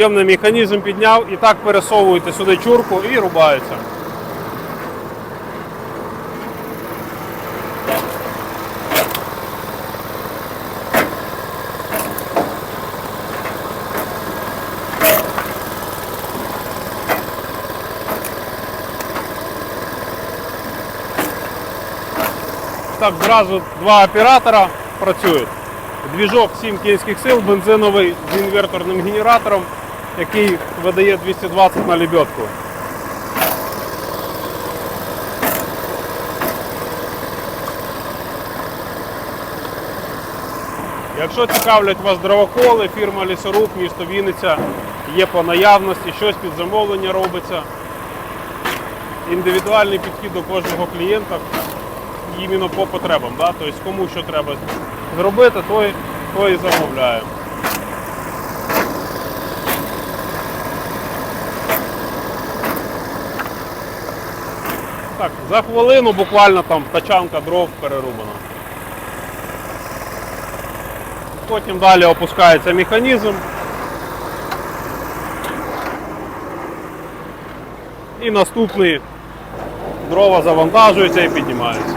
Ємний механізм підняв і так пересовуєте сюди чурку і рубається. Так, зразу два оператора працюють. Двіжок 7 кінських сил, бензиновий з інверторним генератором, який видає 220 на лебедку. Якщо цікавлять вас дровоколи, фірма Лісоруб, місто Вінниця є по наявності, щось під замовлення робиться. Індивідуальний підхід до кожного клієнта іменно по потребам. Да? Тобто кому що треба зробити, той, той і замовляє. Так, за хвилину буквально там тачанка дров перерубана. Потім далі опускається механізм. І наступний дрова завантажуються і піднімаються.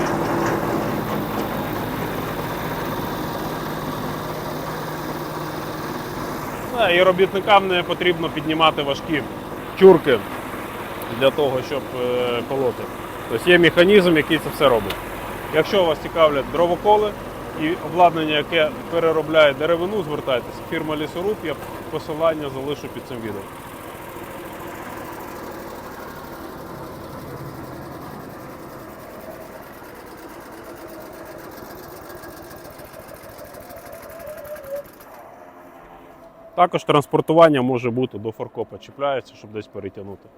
І робітникам не потрібно піднімати важкі чурки для того, щоб е, колоти. Тобто є механізм, який це все робить. Якщо вас цікавлять дровоколи і обладнання, яке переробляє деревину, звертайтеся. Фірма Лісоруб, я посилання залишу під цим відео. Також транспортування може бути до форкопа, чіпляється, щоб десь перетягнути.